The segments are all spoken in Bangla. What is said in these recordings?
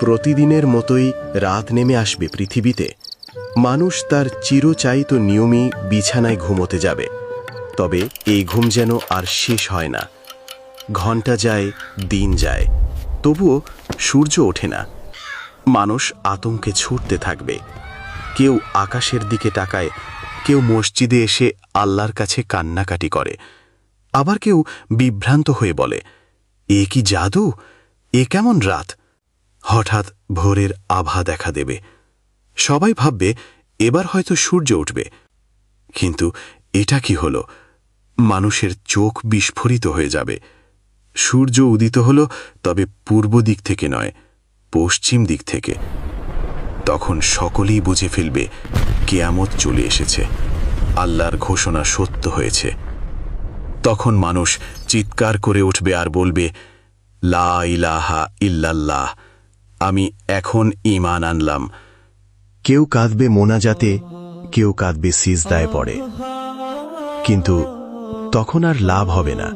প্রতিদিনের মতোই রাত নেমে আসবে পৃথিবীতে। মানুষ তার চিরচায়িত নিয়মই বিছানায় ঘুমোতে যাবে। তবে এই ঘুম যেন আর শেষ হয় না। ঘণ্টা যায়, দিন যায়, তবুও সূর্য ওঠে না। মানুষ আতঙ্কে ছুটতে থাকবে। কেউ আকাশের দিকে তাকায়, কেউ মসজিদে এসে আল্লাহর কাছে কান্নাকাটি করে। আবার কেউ বিভ্রান্ত হয়ে বলে, এ কি জাদু? এ কেমন রাত? হঠাৎ ভোরের আভা দেখা দেবে। সবাই ভাববে, এবার হয়তো সূর্য উঠবে। কিন্তু এটা কি হল? মানুষের চোখ বিস্ফোরিত হয়ে যাবে। সূর্য উদিত হলো তবে পূর্ব দিক থেকে নয়, পশ্চিম দিক থেকে। তখন সকলেই বুঝে ফেলবে, কেয়ামত চলে এসেছে। আল্লাহর ঘোষণা সত্য হয়েছে। তখন মানুষ চিৎকার করে উঠবে আর বলবে, লা ইলাহা ইল্লাল্লাহ। আমি এখন ঈমান আনলাম। কেউ কাঁদবে মোনাজাতে, কেউ কাঁদবে সিজদায় পড়ে। কিন্তু তখন আর লাভ হবে না।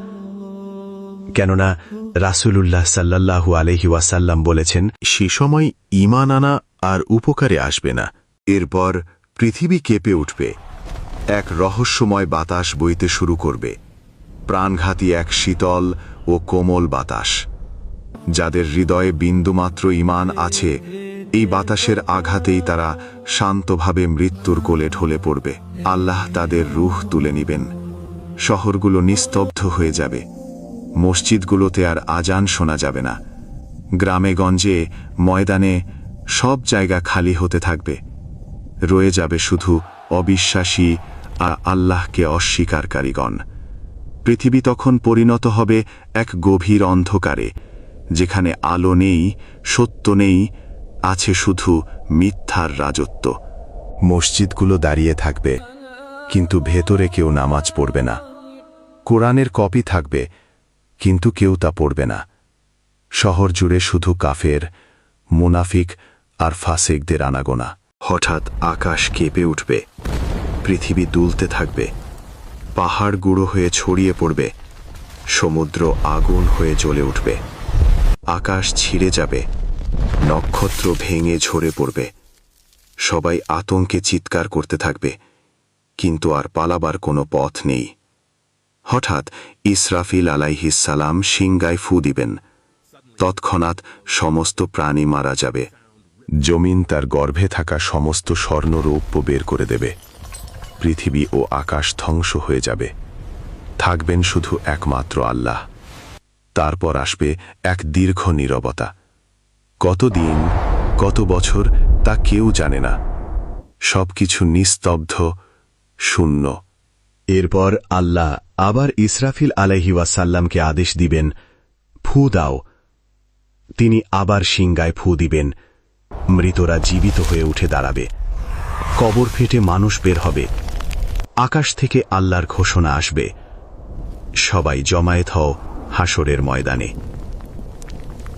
কেননা রাসূলুল্লাহ সাল্লাল্লাহু আলহি বলেছেন, সে সময় ঈমান আনা আর উপকারে আসবে না। এরপর পৃথিবী কেঁপে উঠবে। এক রহস্যময় বাতাস বইতে শুরু করবে। প্রাণঘাতী এক শীতল ও কোমল বাতাস। যাদের হৃদয়ে বিন্দুমাত্র ঈমান আছে, এই বাতাসের আঘাতেই তারা শান্তভাবে মৃত্যুর কোলে ঢলে পড়বে। আল্লাহ তাদের রুহ তুলে নিবেন। শহরগুলো নিস্তব্ধ হয়ে যাবে। মসজিদগুলোতে আর আজান শোনা যাবে না। গ্রামে গঞ্জে, ময়দানে সব জায়গা খালি হতে থাকবে। রয়ে যাবে শুধু অবিশ্বাসী আর আল্লাহকে অস্বীকারীগণ পৃথিবী তখন পরিণত হবে এক গভীর অন্ধকারে। যেখানে আলো নেই সত্য নেই আছে শুধু মিথ্যার রাজত্ব। মসজিদগুলো দাঁড়িয়ে থাকবে কিন্তু ভেতরে কেউ নামাজ পড়বে না। কোরআনের কপি থাকবে কিন্তু কেউ তা পড়বে না। শহর জুড়ে শুধু কাফের মুনাফিক আর ফাসেকদের আনাগোনা। হঠাৎ আকাশ কেঁপে উঠবে পৃথিবী দুলতে থাকবে পাহাড় গুঁড়ো হয়ে ছড়িয়ে পড়বে সমুদ্র আগুন হয়ে জ্বলে উঠবে। আকাশ ছিঁড়ে যাবে, নক্ষত্র ভেঙে ঝরে পড়বে, সবাই আতঙ্কে চিৎকার করতে থাকবে, কিন্তু আর পালাবার কোনো পথ নেই। হঠাৎ ইসরাফিল আলাইহিসালাম সিংগায় ফু দিবেন। তৎক্ষণাৎ সমস্ত প্রাণী মারা যাবে। জমিন তার গর্ভে থাকা সমস্ত স্বর্ণরৌপ্য বের করে দেবে। পৃথিবী ও আকাশ ধ্বংস হয়ে যাবে। থাকবেন শুধু একমাত্র আল্লাহ। তারপর আসবে এক দীর্ঘ নীরবতা। কতদিন, কত বছর, তা কেউ জানে না। সবকিছু নিস্তব্ধ, শূন্য। এরপর আল্লাহ আবার ইসরাফিল আলহি ওয়াসাল্লামকে আদেশ দিবেন, ফু দাও। তিনি আবার সিংগায় ফু দিবেন। মৃতরা জীবিত হয়ে উঠে দাঁড়াবে। কবর ফেটে মানুষ বের হবে। আকাশ থেকে আল্লাহর ঘোষণা আসবে। সবাই জমায়েত হও। হাসরের ময়দানে।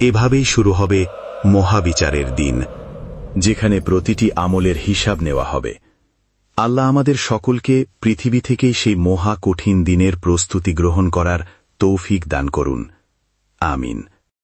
এভাবেই শুরু হবে মহাবিচারের দিন, যেখানে প্রতিটি আমলের হিসাব নেওয়া হবে। আল্লাহ আমাদের সকলকে পৃথিবী থেকেই সেই মহা কঠিন দিনের প্রস্তুতি গ্রহণ করার তৌফিক দান করুন। আমিন।